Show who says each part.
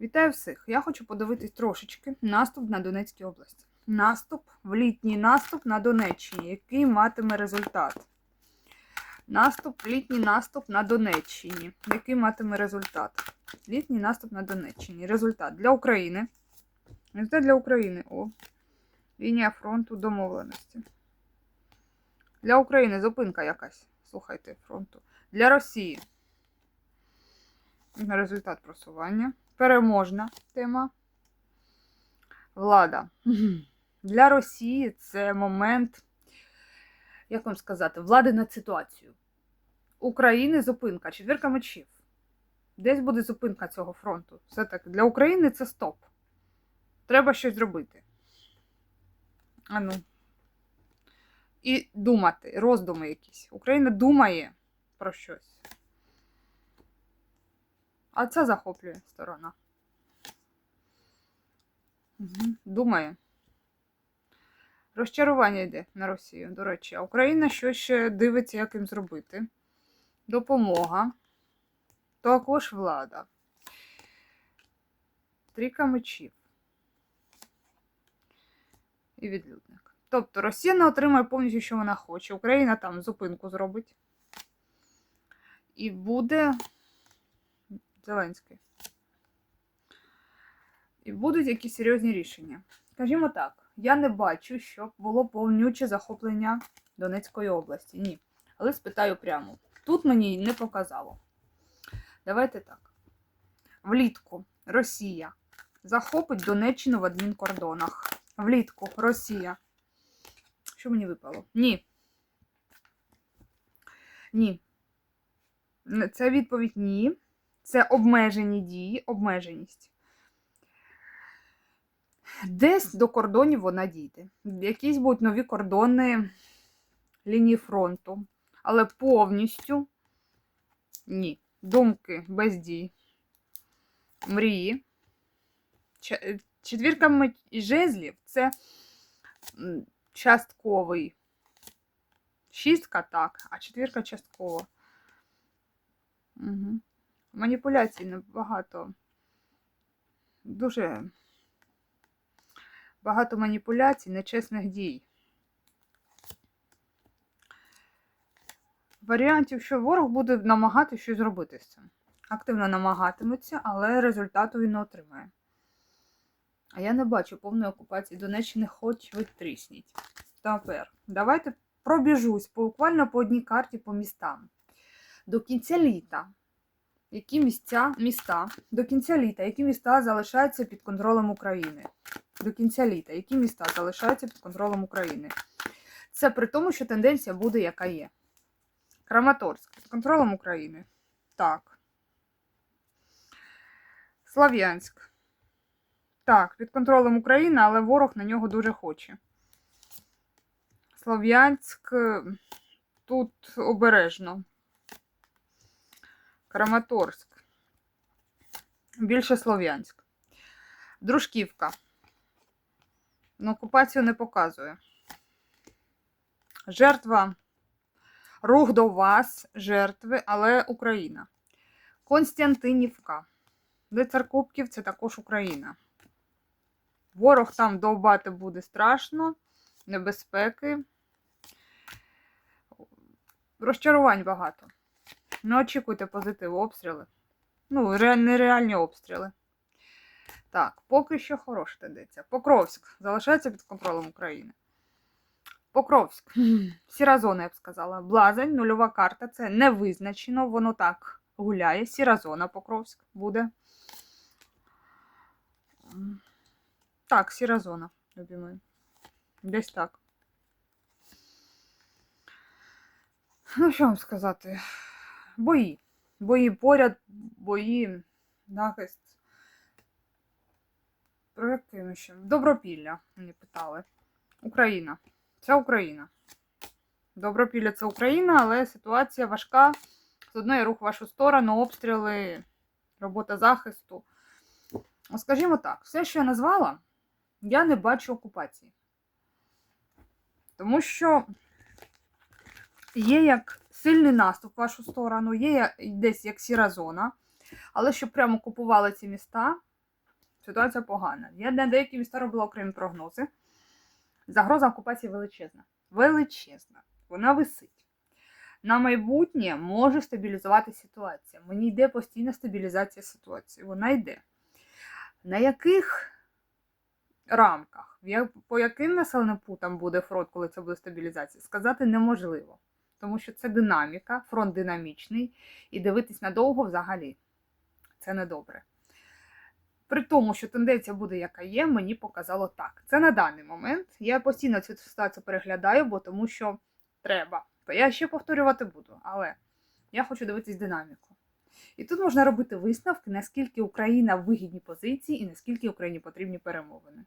Speaker 1: Вітаю всіх! Я хочу подивитись трошечки наступ на Донецькій області. Наступ в літній наступ на Донеччині, який матиме результат. Наступ, літній наступ на Донеччині, який матиме результат. Літній наступ на Донеччині. Результат для України. Результат для України. О. Лінія фронту домовленості. Для України зупинка якась. Слухайте фронту. Для Росії. Результат просування. Переможна тема. Влада. Для Росії це момент, як вам сказати, влади над ситуацією. України зупинка, четвірка мечів. Десь буде зупинка цього фронту. Все таки для України це стоп. Треба щось зробити. Ану. І думати, роздуми якісь. Україна думає про щось. А це захоплює сторона. Угу. Думає. Розчарування йде на Росію, до речі, а Україна що ще дивиться, як їм зробити. Допомога. Також влада. Трійка мечів. І відлюдник. Тобто Росія не отримає повністю, що вона хоче. Україна там зупинку зробить. І буде Зеленський. І будуть якісь серйозні рішення. Скажімо так, я не бачу, щоб було повнюче захоплення Донецької області. Ні. Але спитаю прямо. Тут мені не показало. Давайте так. Влітку Росія захопить Донеччину в адмінкордонах. Влітку Росія. Що мені випало? Ні. Ні. Це відповідь ні. Це обмежені дії, обмеженість. Десь до кордонів вона дійде. Якісь будуть нові кордони лінії фронту. Але повністю ні. Думки без дій. Мрії. Четвірка жезлів це частковий. Шістка так, а четвірка частково. Угу. Маніпуляцій небагато. Дуже багато маніпуляцій, нечесних дій. Варіантів, що ворог буде намагатися щось зробити з цим. Активно намагатиметься, але результату він не отримає. А я не бачу повної окупації Донеччини, хоч ви трісніть. Тепер, давайте пробіжусь буквально по одній карті по містам. До кінця літа які місця, міста до кінця літа, які міста залишаються під контролем України. До кінця літа, які міста залишаються під контролем України. Це при тому, що тенденція буде, яка є. Краматорськ під контролем України. Так. Слов'янськ. Так, під контролем України, але ворог на нього дуже хоче. Слов'янськ тут обережно. Краматорськ. Більше Слов'янськ. Дружківка. Ну, окупацію не показує. Жертва. Рух до вас, жертви, але Україна. Константинівка. Лицар Кубків це також Україна. Ворог там довбати буде страшно, небезпеки. Розчарувань багато. Не очікуйте позитиву обстріли. Ну, нереальні обстріли. Так, поки що хороша тенденція. Покровськ залишається під контролем України. Покровськ. Сіра зона, я б сказала. Блазень, нульова карта. Це не визначено, воно так гуляє. Сіра зона Покровськ буде. Так, сіра зона, любимий. Десь так. Ну, що вам сказати? Бої. Бої поряд, бої, захист. Про якими ще? Добропілля, мені питали. Україна. Це Україна. Добропілля це Україна, але ситуація важка. З одної рух в вашу сторону, обстріли, робота захисту. Скажімо так, все, що я назвала, я не бачу окупації. Тому що є як сильний наступ в вашу сторону, є десь як сіра зона. Але щоб прямо купували ці міста, ситуація погана. Я на деякі міста робила окремі прогнози. Загроза окупації величезна. Величезна. Вона висить. На майбутнє може стабілізувати ситуація. Мені йде постійна стабілізація ситуації. Вона йде. На яких рамках, по яким населеним путам буде фронт, коли це буде стабілізація, сказати неможливо. Тому що це динаміка, фронт динамічний, і дивитись надовго взагалі це недобре. При тому, що тенденція буде, яка є, мені показало так. Це на даний момент. Я постійно цю ситуацію переглядаю, бо тому що треба. То я ще повторювати буду, але я хочу дивитись динаміку. І тут можна робити висновки, наскільки Україна в вигідній позиції і наскільки Україні потрібні перемовини.